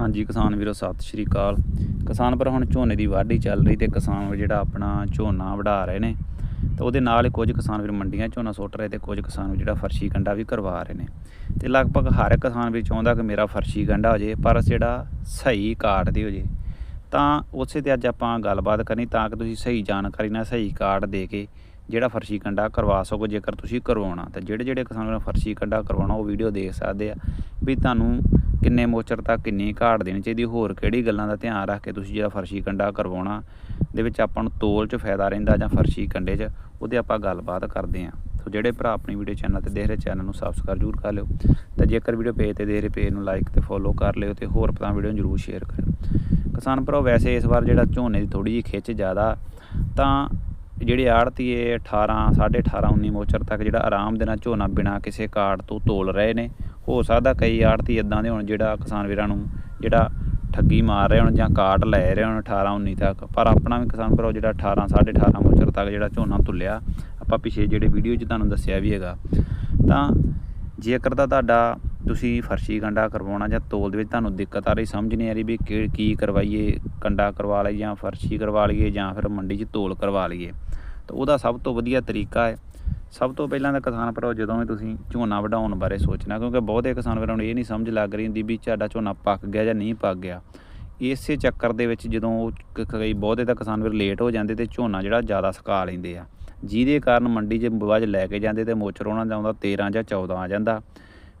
ਹਾਂਜੀ, ਕਿਸਾਨ ਵੀਰੋ, ਸਤਿ ਸ਼੍ਰੀ ਅਕਾਲ। ਕਿਸਾਨ ਪਰ ਹੁਣ ਝੋਨੇ ਦੀ ਵਾਢੀ ਚੱਲ ਰਹੀ ਤੇ ਕਿਸਾਨ ਵੀਰ ਜਿਹੜਾ ਆਪਣਾ ਝੋਨਾ ਵਢਾ ਰਹੇ ਨੇ, ਤੇ ਉਹਦੇ ਨਾਲ ਹੀ ਕੁਝ ਕਿਸਾਨ ਵੀਰ ਮੰਡੀਆਂ ਝੋਨਾ ਸੁੱਟ ਰਹੇ ਤੇ ਕੁਝ ਕਿਸਾਨ ਜਿਹੜਾ ਫਰਸ਼ੀ ਕੰਡਾ ਵੀ ਕਰਵਾ ਰਹੇ ਨੇ। ਤੇ ਲਗਭਗ ਹਰ ਇੱਕ ਕਿਸਾਨ ਵੀਰ ਚਾਹੁੰਦਾ ਕਿ ਮੇਰਾ ਫਰਸ਼ੀ ਕੰਡਾ ਹੋ ਜੇ, ਪਰ ਜਿਹੜਾ ਸਹੀ ਕਾਰਡ ਦੇ ਹੋ ਜੇ। ਤਾਂ ਉਸੇ ਤੇ ਅੱਜ ਆਪਾਂ ਗੱਲਬਾਤ ਕਰਨੀ, ਤਾਂ ਕਿ ਤੁਸੀਂ ਸਹੀ ਜਾਣਕਾਰੀ ਨਾਲ ਸਹੀ ਕਾਰਡ ਦੇ ਕੇ ਜਿਹੜਾ ਫਰਸ਼ੀ ਕੰਡਾ ਕਰਵਾ ਸਕੋ ਜੇਕਰ ਤੁਸੀਂ ਕਰਵਾਉਣਾ। ਤਾਂ ਜਿਹੜੇ ਜਿਹੜੇ ਕਿਸਾਨਾਂ ਨੂੰ ਫਰਸ਼ੀ ਕੰਡਾ ਕਰਵਾਉਣਾ, ਉਹ ਵੀਡੀਓ ਦੇਖ ਸਕਦੇ ਆ ਵੀ ਤੁਹਾਨੂੰ ਕਿੰਨੇ ਮੋਚਰ ਤੱਕ ਕਿੰਨੀ ਘਾਟ ਦੇਣੀ ਚਾਹੀਦੀ, ਹੋਰ ਕਿਹੜੀ ਗੱਲਾਂ ਦਾ ਧਿਆਨ ਰੱਖ ਕੇ ਤੁਸੀਂ ਜਿਹੜਾ ਫਰਸ਼ੀ ਕੰਡਾ ਕਰਵਾਉਣਾ, ਦੇ ਵਿੱਚ ਆਪਾਂ ਨੂੰ ਤੋਲ 'ਚ ਫਾਇਦਾ ਰਹਿੰਦਾ ਜਾਂ ਫਰਸ਼ੀ ਕੰਡੇ 'ਚ, ਉਹਦੇ ਆਪਾਂ ਗੱਲਬਾਤ ਕਰਦੇ ਹਾਂ ਸੋ ਜਿਹੜੇ ਭਰਾ ਆਪਣੀ ਵੀਡੀਓ ਚੈਨਲ ਤੇ ਦੇਖ ਰਹੇ, ਚੈਨਲ ਨੂੰ ਸਬਸਕ੍ਰਾਈਬ ਜ਼ਰੂਰ ਕਰ ਲਿਓ। ਤੇ ਜੇਕਰ ਵੀਡੀਓ ਪੇਜ ਤੇ ਦੇਖ ਰਹੇ, ਪੇਜ ਨੂੰ ਲਾਈਕ ਤੇ ਫੋਲੋ ਕਰ ਲਿਓ ਤੇ ਹੋਰ ਭਰਾ ਵੀਡੀਓ ਨੂੰ ਜ਼ਰੂਰ ਸ਼ੇਅਰ ਕਰਿਓ। ਕਿਸਾਨ ਭਰਾ ਵੈਸੇ ਇਸ ਵਾਰ ਜਿਹੜਾ ਝੋਨੇ ਦੀ ਥੋੜੀ ਜਿਹੀ ਖਿੱਚ ਜ਼ਿਆਦਾ, ਤਾਂ ਜਿਹੜੇ ਆੜਤੀਏ 18 18.5 19 ਮੋਚਰ ਤੱਕ ਜਿਹੜਾ ਆਰਾਮ ਦੇ ਨਾਲ ਝੋਨਾ ਬਿਨਾ ਕਿਸੇ ਕਾਰਡ ਤੋਂ ਤੋਲ ਰਹੇ ਨੇ। ਹੋ ਸਕਦਾ ਕਈ ਆੜਤੀ ਇਦਾਂ ਦੇ ਹੋਣ ਜਿਹੜਾ ਕਿਸਾਨ ਵੀਰਾਂ ਨੂੰ ਜਿਹੜਾ ਠੱਗੀ ਮਾਰ ਰਹੇ ਹੋਣ ਜਾਂ ਕਾਰਡ ਲੈ ਰਹੇ ਹੋਣ 18 19 ਤੱਕ। ਪਰ ਆਪਣਾ ਵੀ ਕਿਸਾਨ ਭਰਾ ਜਿਹੜਾ 18 18.5 ਮੋਚਰ ਤੱਕ ਜਿਹੜਾ ਝੋਨਾ ਤੁਲਿਆ, ਆਪਾਂ ਪਿਛੇ ਜਿਹੜੇ ਵੀਡੀਓ 'ਚ ਤੁਹਾਨੂੰ ਦੱਸਿਆ ਵੀ ਹੈਗਾ। ਤਾਂ ਜੇਕਰ ਤਾਂ ਤੁਹਾਡਾ ਤੁਸੀਂ ਫਰਸ਼ੀ ਗੰਡਾ ਕਰਵਾਉਣਾ ਜਾਂ ਤੋਲ ਦੇ ਵਿੱਚ ਤੁਹਾਨੂੰ ਦਿੱਕਤ ਆ ਰਹੀ, ਸਮਝ ਨਹੀਂ ਆ ਰਹੀ ਵੀ ਕਿ- ਕੀ ਕਰਵਾਈਏ ਕੰਡਾ ਕਰਵਾ ਲਈ ਜਾਂ ਫਰਸ਼ੀ ਕਰਵਾ ਲਈਏ ਜਾਂ ਫਿਰ ਮੰਡੀ 'ਚ ਤੋਲ ਕਰਵਾ ਲਈਏ। ਤਾਂ ਉਹਦਾ ਸਭ ਤੋਂ ਵਧੀਆ ਤਰੀਕਾ ਹੈ। ਸਭ ਤੋਂ ਪਹਿਲਾਂ ਤਾਂ ਕਿਸਾਨ ਭਰਾਓ, ਜਦੋਂ ਵੀ ਤੁਸੀਂ ਝੋਨਾ ਵਢਾਉਣ ਬਾਰੇ ਸੋਚਣਾ, ਕਿਉਂਕਿ ਬਹੁਤੇ ਕਿਸਾਨ ਭਰਾਵਾਂ ਨੂੰ ਇਹ ਨਹੀਂ ਸਮਝ ਲੱਗ ਰਹੀ ਹੁੰਦੀ ਵੀ ਸਾਡਾ ਝੋਨਾ ਪੱਕ ਗਿਆ ਜਾਂ ਨਹੀਂ ਪੱਕ ਗਿਆ। ਇਸੇ ਚੱਕਰ ਦੇ ਵਿੱਚ ਜਦੋਂ ਉਹ ਕਈ ਬਹੁਤੇ ਤਾਂ ਕਿਸਾਨ ਵੀਰ ਲੇਟ ਹੋ ਜਾਂਦੇ ਤੇ ਝੋਨਾ ਜਿਹੜਾ ਜ਼ਿਆਦਾ ਸੁਕਾ ਲੈਂਦੇ ਆ। ਜਿਹਦੇ ਕਾਰਨ ਮੰਡੀ 'ਚ ਬਾਅਦ ਲੈ ਕੇ ਜਾਂਦੇ ਤੇ ਮੋਚਰ ਉਹਨਾਂ ਦਾ ਆਉਂਦਾ 13 ਜਾਂ 14 ਆ ਜਾਂਦਾ।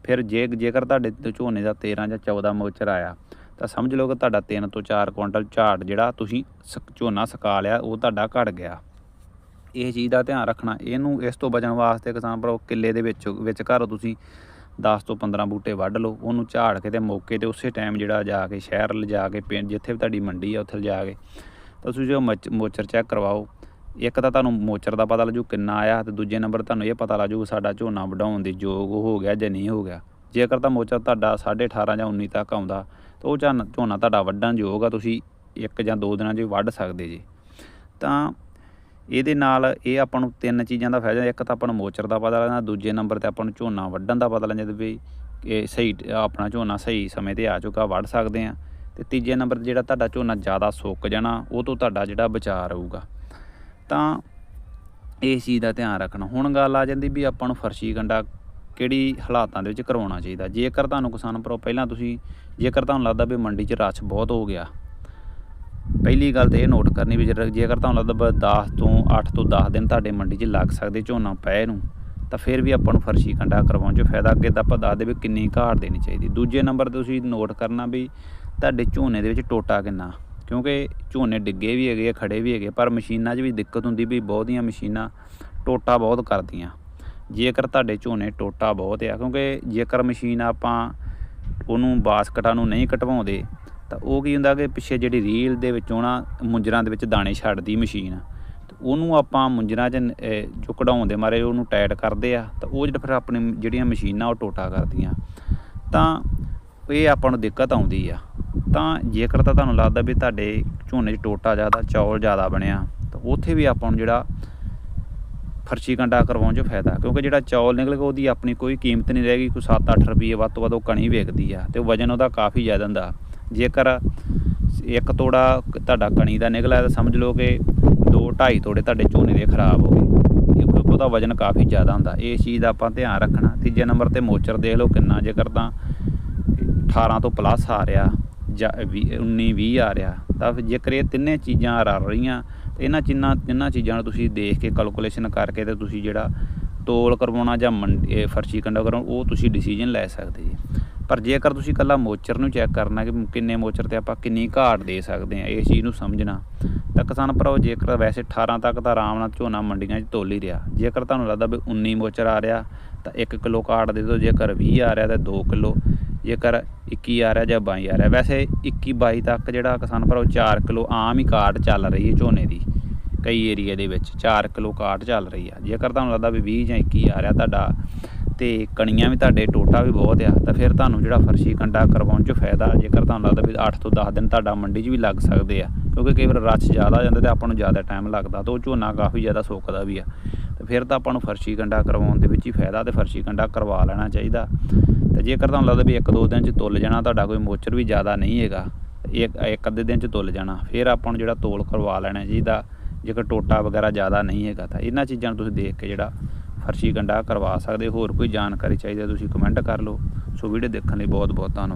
ਫਿਰ ਜੇ, ਜੇਕਰ ਤੁਹਾਡੇ ਝੋਨੇ ਦਾ 13 ਜਾਂ 14 ਮੋਚਰ ਆਇਆ ਤਾਂ ਸਮਝ ਲਓ ਕਿ ਤੁਹਾਡਾ 3 ਤੋਂ 4 ਕੁਇੰਟਲ ਝਾੜ ਜਿਹੜਾ ਤੁਸੀਂ ਸ- ਝੋਨਾ ਸੁਕਾ ਲਿਆ, ਉਹ ਤੁਹਾਡਾ ਘਟ ਗਿਆ। ਇਹ ਚੀਜ਼ ਦਾ ਧਿਆਨ ਰੱਖਣਾ। ਇਹਨੂੰ ਇਸ ਤੋਂ ਬਚਣ ਵਾਸਤੇ ਕਿਸਾਨ ਭਰਾਓ ਕਿੱਲੇ ਦੇ ਵਿੱਚ ਵਿੱਚ ਘਰ ਤੁਸੀਂ 10 ਤੋਂ 15 ਬੂਟੇ ਵੱਢ ਲਓ। ਉਹਨੂੰ ਝਾੜ ਕੇ ਤੇ ਮੌਕੇ ਤੇ ਉਸੇ ਟਾਈਮ ਜਿਹੜਾ ਜਾ ਕੇ ਸ਼ਹਿਰ ਲਿਜਾ ਕੇ, ਪਿੰਡ ਜਿੱਥੇ ਵੀ ਤੁਹਾਡੀ ਮੰਡੀ ਆ, ਉੱਥੇ ਲਿਜਾ ਕੇ ਤਾਂ ਤੁਸੀਂ ਜੋ ਮਚ- ਮੋਚਰ ਚੈੱਕ ਕਰਵਾਓ। ਇੱਕ ਤਾਂ ਤੁਹਾਨੂੰ ਮੋਚਰ ਦਾ ਪਤਾ ਲੱਗੂ ਕਿੰਨਾ ਆਇਆ ਤੇ ਦੂਜੇ ਨੰਬਰ ਤੁਹਾਨੂੰ ਇਹ ਪਤਾ ਲੱਗੂ ਸਾਡਾ ਝੋਨਾ ਵਢਾਉਣ ਦੇ ਯੋਗ ਹੋ ਗਿਆ ਜਾਂ ਨਹੀਂ ਹੋ ਗਿਆ। ਜੇਕਰ ਤਾਂ ਮੋਚਰ ਤੁਹਾਡਾ 18.5 ਜਾਂ 19 ਤੱਕ ਆਉਂਦਾ ਤਾਂ ਉਹ ਝੋਨਾ ਝੋਨਾ ਤੁਹਾਡਾ ਵੱਢਣ ਯੋਗ ਆ, ਤੁਸੀਂ ਇੱਕ ਜਾਂ ਦੋ ਦਿਨਾਂ 'ਚ ਵੱਢ ਸਕਦੇ ਜੀ। ਤਾਂ ਇਹਦੇ ਨਾਲ ਇਹ ਆਪਾਂ ਨੂੰ ਤਿੰਨ ਚੀਜ਼ਾਂ ਦਾ ਫਾਇਦਾ, ਇੱਕ ਤਾਂ ਆਪਾਂ ਨੂੰ ਮੋਚਰ ਦਾ ਪਤਾ ਲੱਗਦਾ ਦੂਜੇ ਨੰਬਰ ਤੇ ਆਪਾਂ ਨੂੰ ਝੋਨਾ ਵੱਢਣ ਦਾ ਪਤਾ ਲੱਗਦਾ ਵੀ ਇਹ ਸਹੀ ਆਪਣਾ ਝੋਨਾ ਸਹੀ ਸਮੇਂ ਤੇ ਆ ਚੁੱਕਾ, ਵੱਢ ਸਕਦੇ ਆ ਤੇ ਤੀਜੇ ਨੰਬਰ ਤੇ ਜਿਹੜਾ ਤੁਹਾਡਾ ਝੋਨਾ ਜ਼ਿਆਦਾ ਸੁੱਕ ਜਾਣਾ, ਉਹ ਤੋਂ ਤੁਹਾਡਾ ਜਿਹੜਾ ਬਚਾਅ ਰਹੂਗਾ। ਤਾਂ ਇਸ ਚੀਜ਼ ਦਾ ਧਿਆਨ ਰੱਖਣਾ। ਹੁਣ ਗੱਲ ਆ ਜਾਂਦੀ ਵੀ ਆਪਾਂ ਨੂੰ ਫਰਸ਼ੀ ਕੰਡਾ ਕਿਹੜੀ ਹਾਲਾਤਾਂ ਦੇ ਵਿੱਚ ਕਰਵਾਉਣਾ ਚਾਹੀਦਾ? ਜੇਕਰ ਤੁਹਾਨੂੰ ਕਿਸਾਨ ਭਰਾ ਪਹਿਲਾਂ ਤੁਸੀਂ, ਜੇਕਰ ਤੁਹਾਨੂੰ ਲੱਗਦਾ ਵੀ ਮੰਡੀ 'ਚ ਰਸ਼ ਬਹੁਤ ਹੋ ਗਿਆ, ਪਹਿਲੀ ਗੱਲ ਤੇ ਇਹ ਨੋਟ ਕਰਨੀ ਵੀ ਜੇ- ਜੇਕਰ ਤੁਹਾਨੂੰ ਲੱਗਦਾ ਵੀ 10 ਤੋਂ 8 ਤੋਂ 10 ਦਿਨ ਤੁਹਾਡੇ ਮੰਡੀ 'ਚ ਲੱਗ ਸਕਦੇ ਝੋਨਾ ਪਏ ਨੂੰ, ਤਾਂ ਫਿਰ ਵੀ ਆਪਾਂ ਨੂੰ ਫਰਸ਼ੀ ਕੰਡਾ ਕਰਵਾਉਣ 'ਚ ਫਾਇਦਾ। ਅੱਗੇ ਤਾਂ ਆਪਾਂ ਦੱਸਦੇ ਵੀ ਕਿੰਨੀ ਘਾਟ ਦੇਣੀ ਚਾਹੀਦੀ। ਦੂਜੇ ਨੰਬਰ ਤੇ ਤੁਸੀਂ ਨੋਟ ਕਰਨਾ ਵੀ ਤੁਹਾਡੇ ਝੋਨੇ ਦੇ ਵਿੱਚ ਟੋਟਾ ਕਿੰਨਾ, ਕਿਉਂਕਿ ਝੋਨੇ ਡਿੱਗੇ ਵੀ ਹੈਗੇ ਆ ਖੜੇ ਵੀ ਹੈਗੇ ਪਰ ਮਸ਼ੀਨਾਂ 'ਚ ਵੀ ਦਿੱਕਤ ਹੁੰਦੀ ਵੀ ਬਹੁਤੀਆਂ ਮਸ਼ੀਨਾਂ ਟੋਟਾ ਬਹੁਤ ਕਰਦੀਆਂ। ਜੇਕਰ ਤੁਹਾਡੇ ਝੋਨੇ ਟੋਟਾ ਬਹੁਤ ਆ, ਕਿਉਂਕਿ ਜੇਕਰ ਮਸ਼ੀਨ ਆਪਾਂ ਉਹਨੂੰ ਬਾਸਕਟਾਂ ਨੂੰ ਨਹੀਂ ਕਟਵਾਉਂਦੇ, ਤਾਂ ਉਹ ਕੀ ਹੁੰਦਾ ਕਿ ਪਿੱਛੇ ਜਿਹੜੀ ਰੀਲ ਦੇ ਵਿੱਚੋਂ ਨਾ ਮੁੰਜਰਾਂ ਦੇ ਵਿੱਚ ਦਾਣੇ ਛੱਡਦੀ ਮਸ਼ੀਨ। ਤੇ ਉਹਨੂੰ ਆਪਾਂ ਮੁੰਜਰਾਂ 'ਚ ਜੋ ਕਢਾਉਣ ਦੇ ਮਾਰੇ ਉਹਨੂੰ ਟਾਈਟ ਕਰਦੇ ਆ, ਤਾਂ ਉਹ ਜਿਹੜਾ ਫਿਰ ਆਪਣੀ ਜਿਹੜੀਆਂ ਮਸ਼ੀਨਾਂ ਉਹ ਟੋਟਾ ਕਰਦੀਆਂ। ਤਾਂ ਇਹ ਆਪਾਂ ਨੂੰ ਦਿੱਕਤ ਆਉਂਦੀ ਆ। ਤਾਂ ਜੇਕਰ ਤਾਂ ਤੁਹਾਨੂੰ ਲੱਗਦਾ ਵੀ ਤੁਹਾਡੇ ਝੋਨੇ 'ਚ ਟੋਟਾ ਜ਼ਿਆਦਾ, ਚੌਲ ਜ਼ਿਆਦਾ ਬਣਿਆ, ਤਾਂ ਉੱਥੇ ਵੀ ਆਪਾਂ ਨੂੰ ਜਿਹੜਾ ਫਰਸ਼ੀ ਕੰਡਾ ਕਰਵਾਉਣ 'ਚ ਫਾਇਦਾ, ਕਿਉਂਕਿ ਜਿਹੜਾ ਚੌਲ ਨਿਕਲ ਗਿਆ ਉਹਦੀ ਆਪਣੀ ਕੋਈ ਕੀਮਤ ਨਹੀਂ ਰਹੇਗੀ ਕੋਈ 7-8 ਰੁਪਏ ਵੱਧ ਤੋਂ ਵੱਧ ਉਹ ਕਣੀ ਵੇਚਦੀ ਆ ਤੇ ਵਜਨ ਉਹਦਾ ਕਾਫੀ ਜ਼ਿਆਦਾ ਹੁੰਦਾ। ਜੇਕਰ ਇੱਕ ਤੋੜਾ ਤੁਹਾਡਾ ਕਣੀ ਦਾ ਨਿਕਲਿਆ ਤਾਂ ਸਮਝ ਲਓ ਕਿ 2-2.5 ਤੋੜੇ ਤੁਹਾਡੇ ਝੋਨੇ ਦੇ ਖਰਾਬ ਹੋ ਗਏ। ਕਿਉਂਕਿ ਉਹਦਾ ਵਜਨ ਕਾਫੀ ਜ਼ਿਆਦਾ ਹੁੰਦਾ। ਇਸ ਚੀਜ਼ ਦਾ ਆਪਾਂ ਧਿਆਨ ਰੱਖਣਾ। ਤੀਜੇ ਨੰਬਰ ਤੇ ਮੋਚਰ ਦੇਖ ਲਓ ਕਿੰਨਾ, ਜੇਕਰ ਤਾਂ 18 ਤੋਂ ਪਲੱਸ ਆ ਰਿਹਾ ਜਾਂ 19 20 ਆ ਰਿਹਾ, ਤਾਂ ਜੇਕਰ ਇਹ ਤਿੰਨੇ ਚੀਜ਼ਾਂ ਰਲ ਰਹੀਆਂ ਇਹਨਾਂ ਚਿੰਨਾਂ, ਇਹਨਾਂ ਚੀਜ਼ਾਂ ਨੂੰ ਤੁਸੀਂ ਦੇਖ ਕੇ ਕੈਲਕੂਲੇਸ਼ਨ ਕਰਕੇ ਤੇ ਤੁਸੀਂ ਜਿਹੜਾ ਤੋਲ ਕਰਵਾਉਣਾ ਜਾਂ ਮੰਡ- ਇਹ ਫਰਸ਼ੀ ਕੰਡਾ ਕਰਵਾਉਣਾ ਉਹ ਤੁਸੀਂ ਡਿਸੀਜਨ ਲੈ ਸਕਦੇ ਜੀ। ਪਰ ਜੇਕਰ ਤੁਸੀਂ ਕੱਲਾ ਮੋਚਰ ਨੂੰ ਚੈੱਕ ਕਰਨਾ ਕਿ ਕਿੰਨੇ ਮੋਚਰ ਤੇ ਆਪਾਂ ਕਿੰਨੀ ਘਾਟ ਦੇ ਸਕਦੇ ਆ ਇਸ ਚੀਜ਼ ਨੂੰ ਸਮਝਣਾ, ਤਾਂ ਕਿਸਾਨ ਭਰਾਓ, ਜੇਕਰ ਵੈਸੇ 18 ਤੱਕ ਤਾਂ ਆਰਾਮ ਨਾਲ ਝੋਨਾ ਮੰਡੀਆਂ 'ਚ ਤੋਲ ਹੀ ਰਿਹਾ। ਜੇਕਰ ਤੁਹਾਨੂੰ ਲੱਗਦਾ ਵੀ 19 ਮੋਚਰ ਆ ਰਿਹਾ, ਤਾਂ 1 ਕਿਲੋ ਘਾਟ ਦੇ ਦਿਓ, ਜੇਕਰ 20 ਆ ਰਿਹਾ, ਤਾਂ 2 ਕਿਲੋ। ਜੇਕਰ 21 ਆ ਰਿਹਾ ਜਾਂ 22 ਆ। ਰਿਹਾ ਵੈਸੇ 21 22 ਤੱਕ ਜਿਹੜਾ ਕਿਸਾਨ ਭਰਾਓ 4 ਕਿਲੋ ਆਮ ਹੀ ਕਾਟ ਚੱਲ ਰਹੀ ਹੈ ਝੋਨੇ ਦੀ, ਕਈ ਏਰੀਆ ਦੇ ਵਿੱਚ 4 ਕਿਲੋ ਕਾਟ ਚੱਲ ਰਹੀ ਆ। ਜੇਕਰ ਤੁਹਾਨੂੰ ਲੱਗਦਾ ਵੀ 20 ਜਾਂ 21 ਆ ਰਿਹਾ ਤੁਹਾਡਾ, ਤੇ ਕਣੀਆਂ ਵੀ ਤੁਹਾਡੇ ਟੋਟਾ ਵੀ ਬਹੁਤ ਆ, ਤਾਂ ਫਿਰ ਤੁਹਾਨੂੰ ਜਿਹੜਾ ਫਰਸ਼ੀ ਕੰਡਾ ਕਰਵਾਉਣ 'ਚ ਫਾਇਦਾ, ਜੇਕਰ ਤੁਹਾਨੂੰ ਲੱਗਦਾ ਵੀ 8 ਤੋਂ 10 ਦਿਨ ਤੁਹਾਡਾ ਮੰਡੀ 'ਚ ਵੀ ਲੱਗ ਸਕਦੇ ਆ, ਕਿਉਂਕਿ ਕਈ ਵਾਰ ਰਸ਼ ਜ਼ਿਆਦਾ ਹੋ ਜਾਂਦਾ ਤੇ ਆਪਾਂ ਨੂੰ ਜ਼ਿਆਦਾ ਟਾਈਮ ਲੱਗਦਾ, ਤਾਂ ਉਹ ਝੋਨਾ ਕਾਫੀ ਜ਼ਿਆਦਾ ਸੁੱਕਦਾ ਵੀ ਆ। ਤੇ ਫਿਰ ਤਾਂ ਆਪਾਂ ਨੂੰ ਫਰਸ਼ੀ ਕੰਡਾ ਕਰਵਾਉਣ ਦੇ ਵਿੱਚ ਹੀ ਫਾਇਦਾ ਤੇ ਫਰਸ਼ੀ ਕੰਡਾ ਕਰਵਾ ਲੈਣਾ ਚਾਹੀਦਾ। ਤੇ ਜੇਕਰ ਤੁਹਾਨੂੰ ਲੱਗਦਾ ਵੀ ਇੱਕ ਦੋ ਦਿਨ ਚ ਤੁੱਲ ਜਾਣਾ, ਤੁਹਾਡਾ ਕੋਈ ਮੋਚਰ ਵੀ ਜ਼ਿਆਦਾ ਨਹੀਂ ਹੈਗਾ, ਇੱਕ ਇੱਕ ਅੱਧੇ ਦਿਨ ਚ ਤੁੱਲ ਜਾਣਾ, ਫਿਰ ਆਪਾਂ ਨੂੰ ਜਿਹੜਾ ਤੋਲ ਕਰਵਾ ਲੈਣਾ ਚਾਹੀਦਾ, ਜੇਕਰ ਟੋਟਾ ਵਗੈਰਾ ਜ਼ਿਆਦਾ ਨਹੀਂ ਹੈਗਾ ਤਾਂ। ਇਹਨਾਂ ਚੀਜ਼ਾਂ ਨੂੰ ਤੁਸੀਂ ਦੇਖ ਕੇ ਜਿਹੜਾ ਫਰਸ਼ੀ ਕੰਡਾ ਕਰਵਾ ਸਕਦੇ ਹੋਰ ਕੋਈ ਜਾਣਕਾਰੀ ਚਾਹੀਦੀ ਤੁਸੀਂ ਕਮੈਂਟ ਕਰ ਲਓ। ਸੋ ਵੀਡੀਓ ਦੇਖਣ ਲਈ ਬਹੁਤ ਬਹੁਤ ਧੰਨਵਾਦ।